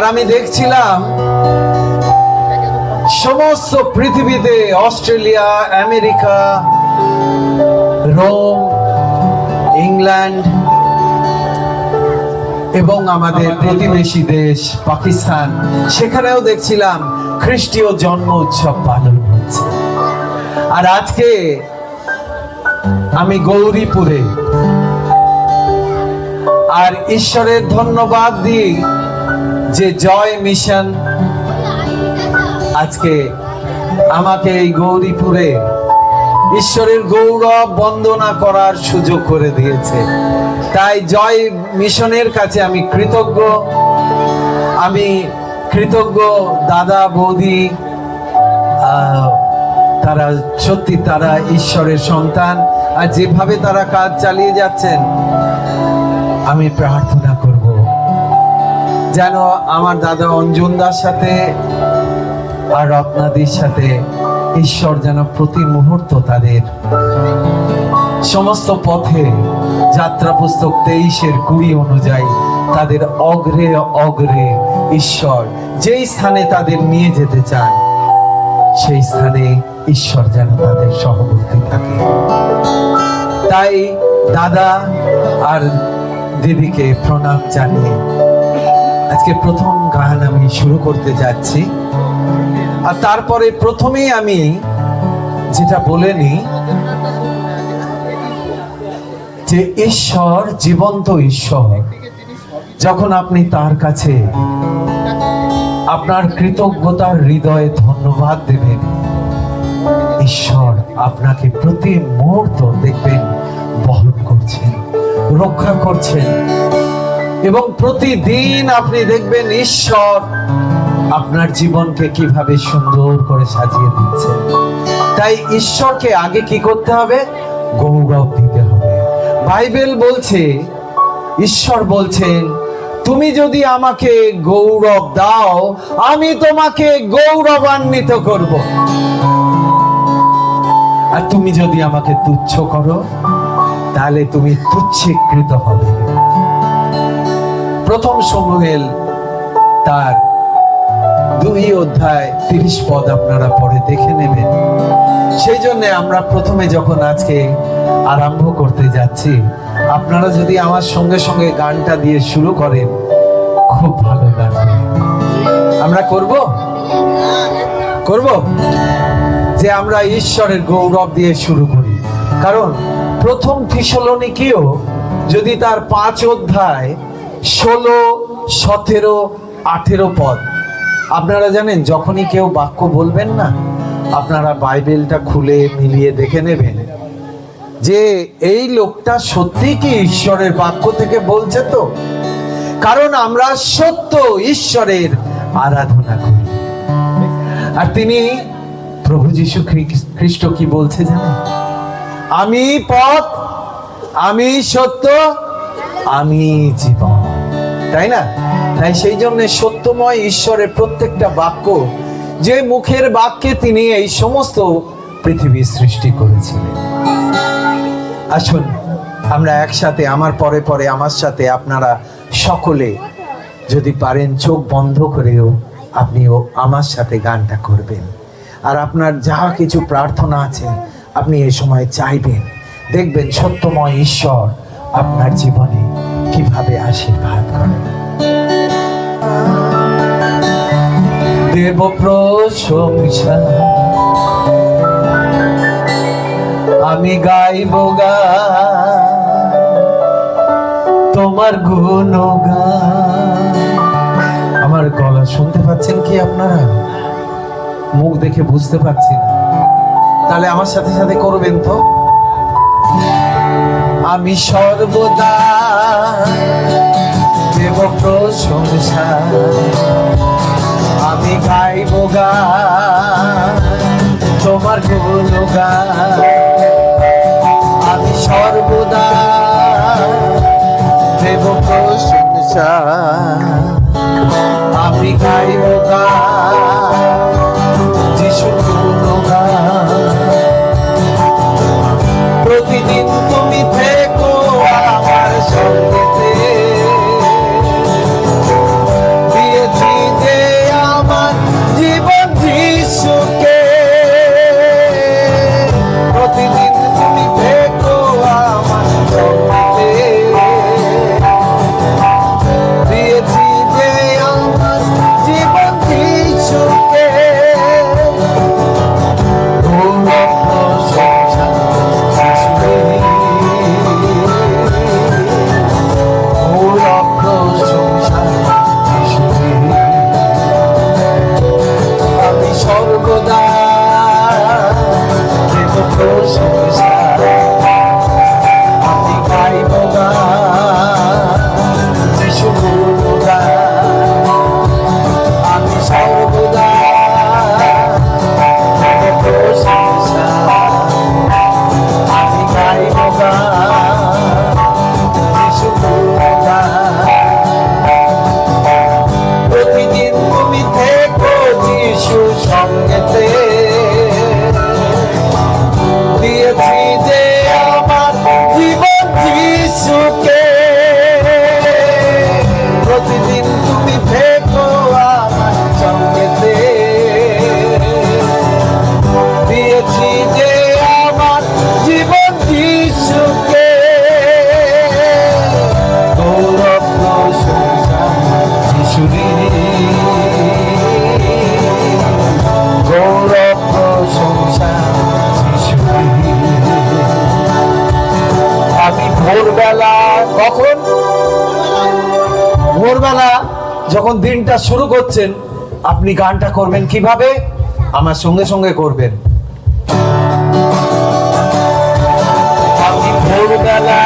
আর আমি দেখছিলাম সমস্ত পৃথিবীতে অস্ট্রেলিয়া, আমেরিকা, রোম, ইংল্যান্ড এবং আমাদের প্রতিবেশী দেশ পাকিস্তান, সেখানেও দেখছিলাম খ্রিস্টীয় জন্ম উৎসব পালন হচ্ছে। আর আজকে আমি গৌরীপুরে আর ঈশ্বরের ধন্যবাদ দিই যে জয় মিশন আজকে আমাকে এই গৌরীপুরে ঈশ্বরের গৌরব বন্দনা করার সুযোগ করে দিয়েছে। তাই জয় মিশনের কাছে আমি কৃতজ্ঞ। আমি কৃতজ্ঞ দাদা, বৌদি তারা সত্যি তারা ঈশ্বরের সন্তান। আর যেভাবে তারা কাজ চালিয়ে যাচ্ছেন, আমি প্রার্থনা যেন আমার দাদা অঞ্জন দার সাথে আর রত্নাদির সাথে ঈশ্বর যেন প্রতি মুহূর্ত তাদের সমস্ত পথে যাত্রা পুস্তক তেইশের কুড়ি অনুযায়ী তাদের অগ্রে অগ্রে ঈশ্বর যেই স্থানে তাদের নিয়ে যেতে চান, সেই স্থানে ঈশ্বর যেন তাদের সহবর্তী থাকে। তাই দাদা আর দিদিকে প্রণাম জানিয়ে আজকে প্রথম গান আমি শুরু করতে যাচ্ছি। আর তারপরে প্রথমেই আমি যেটা বলে নিই, যে ঈশ্বর জীবন্ত ঈশ্বর, যখন আপনি তার কাছে আপনার কৃতজ্ঞতার হৃদয়ে ধন্যবাদ দেবেন, ঈশ্বর আপনাকে প্রতি মুহূর্ত দেখবেন, বহন করছেন, রক্ষা করছেন। এবং প্রতিদিন আপনি দেখবেন, ঈশ্বর আপনার জীবনকে কীভাবে সুন্দর করে সাজিয়ে দিচ্ছে। তাই ঈশ্বরকে আগে কি করতে হবে? গৌরব দিতে হবে। বাইবেল বলছে, ঈশ্বর বলছেন, তুমি যদি আমাকে গৌরব দাও, আমি তোমাকে গৌরবান্বিত করব। আর তুমি যদি আমাকে তুচ্ছ করো, তাহলে তুমি তুচ্ছীকৃত হবে। প্রথম সমুয়েল তার দুই অধ্যায় তিরিশ পদ আপনারা পরে দেখে নেবেন। সেই জন্য আমরা প্রথমে যখন আজকে আরম্ভ করতে যাচ্ছি, আপনারা যদি আমার সঙ্গে সঙ্গে গানটা দিয়ে শুরু করেন, খুব ভালো লাগবে। আমরা করব? করব? যে আমরা ঈশ্বরের গৌরব দিয়ে শুরু করি। কারণ প্রথম থিসলনিকিও যদি তার পাঁচ অধ্যায় ষোলো, সতেরো, আঠেরো পদ। আপনারা জানেন, যখনই কেউ বাক্য বলবেন না, আপনারা বাইবেলটা খুলে মিলিয়ে দেখে নেবেন যে এই লোকটা সত্যি কি ঈশ্বরের বাক্য থেকে বলছে তো? কারণ আমরা সত্য ঈশ্বরের আরাধনা করি। আর তিনি প্রভু যীশু খ্রি- খ্রিস্ট কি বলছে জানেন? আমি পথ, আমি সত্য, আমি জীবন। তাই না? তাই সেই জন্য সত্যময় ঈশ্বরের প্রত্যেকটা বাক্য, যে মুখের বাক্যে তিনি এই সমস্ত পৃথিবী সৃষ্টি করেছিলেন। আসুন, আমরা একসাথে, আমার পরে পরে, আমার সাথে আপনারা সকলে যদি পারেন চোখ বন্ধ করেও আপনিও আমার সাথে গানটা করবেন। আর আপনার যা কিছু প্রার্থনা আছে, আপনি এ সময় চাইবেন। দেখবেন সত্যময় ঈশ্বর আপনার জীবনে কীভাবে আশীর্বাদ করে? দেব প্রশংসা আমি গাইব গা। তোমার গুণগান আমার গলা শুনতে পাচ্ছেন কি আপনারা? মুখ দেখে বুঝতে পারছি না। তাহলে আমার সাথে সাথে করবেন তো? আমি সর্বদা দেব প্রশংসা। আমি গাইব গান তোমার গুণগান আমি সর্বদা দেব প্রশংসা। আমি গাইব গান যিশুর ভোরবেলা কখন? ভোরবেলা যখন দিনটা শুরু করছেন, আপনি গানটা করবেন কীভাবে? আমার সঙ্গে সঙ্গে করবেন। আপনি ভোরবেলা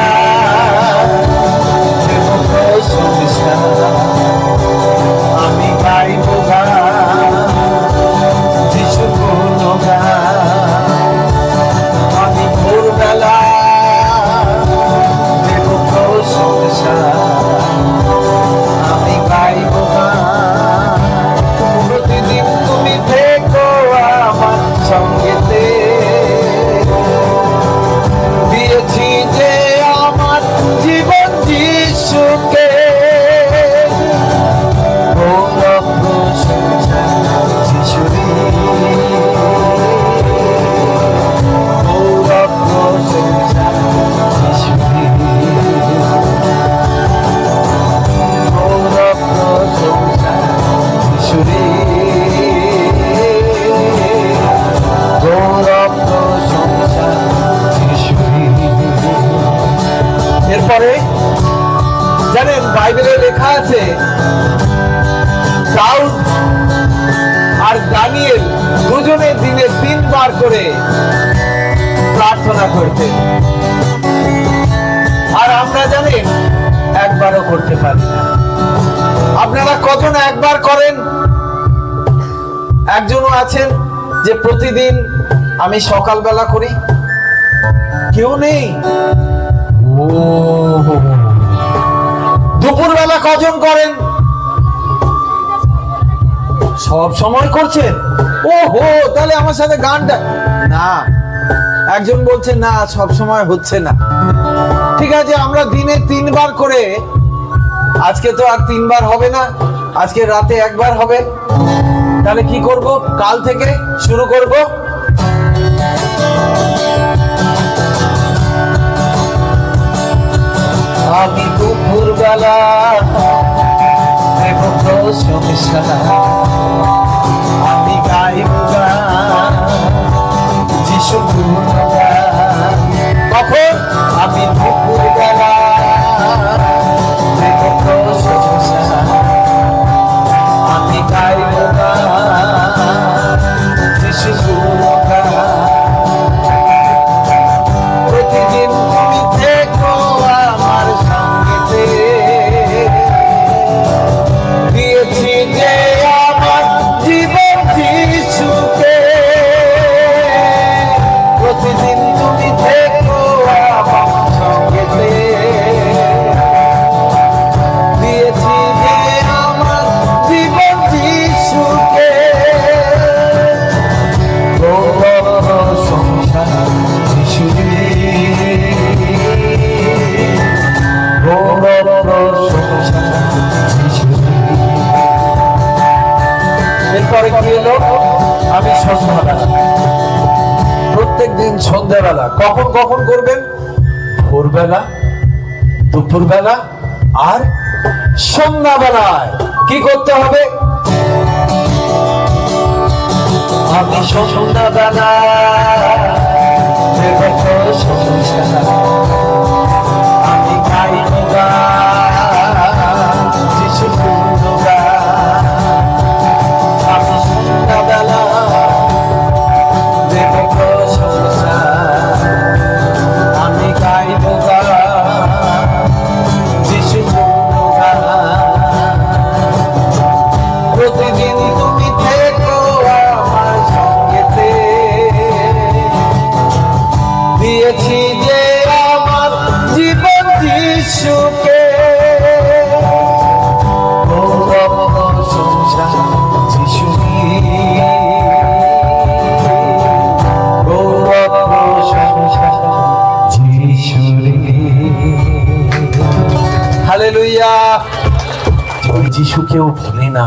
আপনারা কজন একবার করেন? একজনও আছেন যে প্রতিদিন আমি সকালবেলা করি। কেউ নেই। দুপুরবেলা কজন করেন? সব সময় করছেন? ও হো তাহলে আমার সাথে গানটা না, একজন বলছে, না, সব সময় হচ্ছে না। ঠিক আছে, আমরা দিনে তিনবার করে আজকে তো আর তিনবার হবে না, আজকে রাতে একবার হবে। তাহলে কি করব? কাল থেকে শুরু করব। আমি দুপুর বেলা আমি যিশু কখন? আমি সন্ধ্যাবেলা প্রত্যেক দিন সন্ধ্যাবেলা কখন কখন করবেন? ভোরবেলা, দুপুরবেলা আর সন্ধ্যাবেলায়। কি করতে হবে? আমি সন্ধ্যাবেলা কেউ বলে না।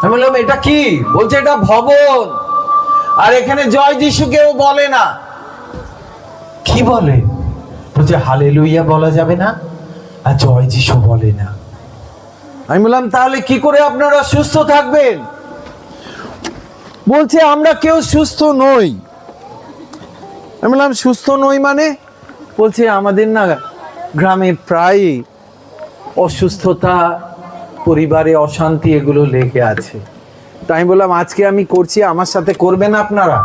আমি বললাম, এটা কি? বলছে, এটা ভবন। আর এখানে জয় যিশু কেউ বলে না। কি বলে? বলছে হালে লুইয়া বলা যাবে না, আর জয় যিশু বলে না। আমি বললাম, তাহলে কি করে আপনারা সুস্থ থাকবেন? বলছে, আমরা কেউ সুস্থ নই। আমি বললাম, সুস্থ নই মানে? বলছে, আমাদের না গ্রামে প্রায় অসুস্থতা পরিবারে অশান্তি এগুলো লেগে আছে। তাই আমি বললাম, আজকে আমি করছি, আমার সাথে করবেন আপনারা?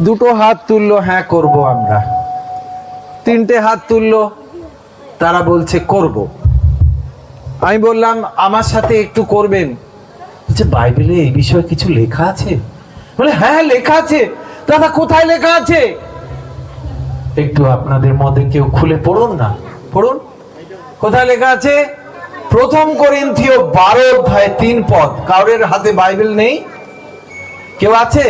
দুটো হাত তুললো হ্যাঁ করব আমরা। তিনটে হাত তুললো, তারা বলছে, করব। আমি বললাম, আমার সাথে একটু করবেন। বলছে, বাইবেলে এই বিষয়ে কিছু লেখা আছে? বলে হ্যাঁ লেখা আছে। দাদা, কোথায় লেখা আছে? একটু আপনাদের মধ্যে কেউ খুলে পড়ুন না। পড়ুন? কোথায় লেখা আছে? প্রথম করিন্থীয় বারো অধ্যায় তিন পদ। কাউরের হাতে বাইবেল নেই? কেউ আছে?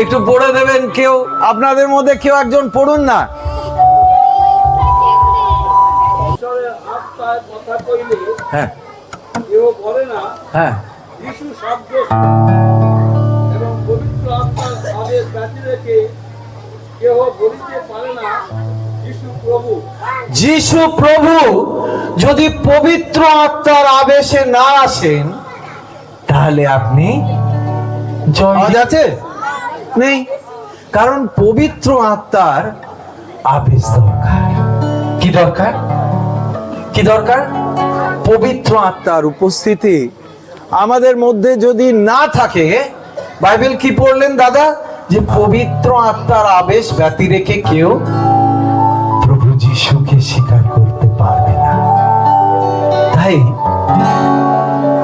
একটু পড়ে দেবেন কেউ? আপনাদের মধ্যে কেউ একজন পড়ুন না? হ্যাঁ। হ্যাঁ। এবং পবিত্র আত্মার আদেশ ব্যতি রেখে কেহ বলিতে পারে না। যিশু প্রভু যদি পবিত্র আত্মার আবেশে না আসেন তাহলে আপনি আছে নেই। কারণ পবিত্র আত্মার আবেশ দরকার। কি দরকার? কি দরকার? পবিত্র আত্মার উপস্থিতি। আমাদের মধ্যে যদি না থাকে বাইবেল কি পড়লেন দাদা? যে পবিত্র আত্মার আবেশ ব্যতি রেখে কেউ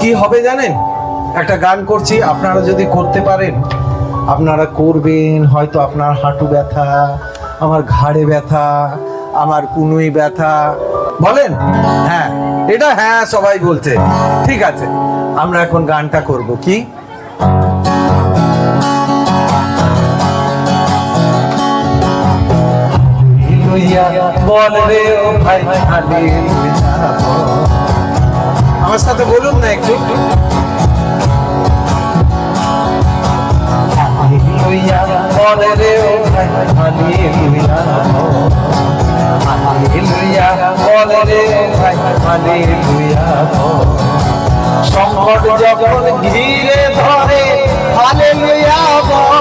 কি হবে জানেন? একটা গান করছি, আপনারা যদি করতে পারেন, আপনারা করবেন, হয়তো আপনার হাঁটু ব্যথা, আমার ঘাড়ে ব্যথা, আমার কুনুই ব্যথা। বলেন? হ্যাঁ এটা হ্যাঁ সবাই বলছে। ঠিক আছে, আমরা এখন গানটা করব। কি? হালেলুয়া বল রে ও ভাই আমার সাথে বলুন না একটু। সংকট যখন ঘিরে ধরে বল।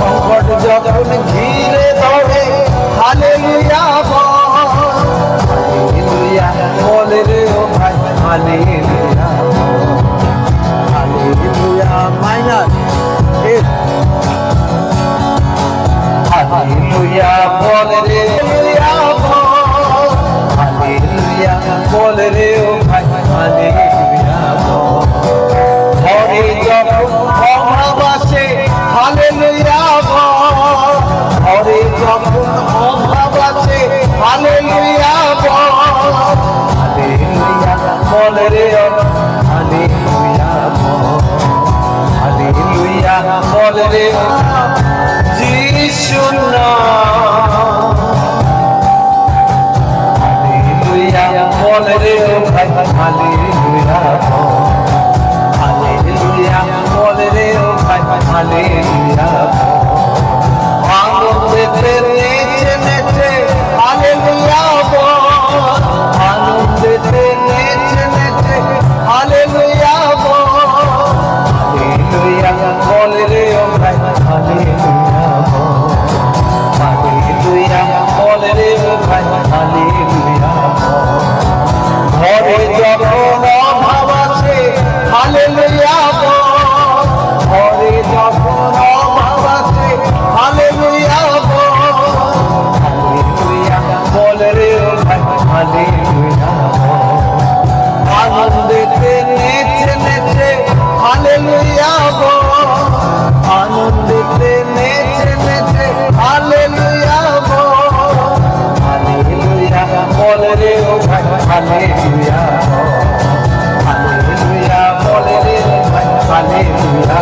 সংকট যখন ঘিরে ধরে বল। হালেলুয়া বল রে হালেলুয়া বল। হালেলুয়া বল রে ও ভাই হালেলুয়া বল। ঘরে যখন অভাব আসে হালেলুয়া বল। ঘরে যখন অভাব আসে হালেলুয়া বল। মনেরে আলি লুইয়া আলি লুইয়া মনেরে যিশুন্ন আলি লুইয়া মনেরে ভাই আলি লুইয়া আলি লুইয়া মনেরে ভাই আলি লুইয়া আনন্দেতে নেচে নেচে আলে লুইয়া আনন্দেতে বলে হালেলুয়া হালেলুয়া বলে হালেলুয়া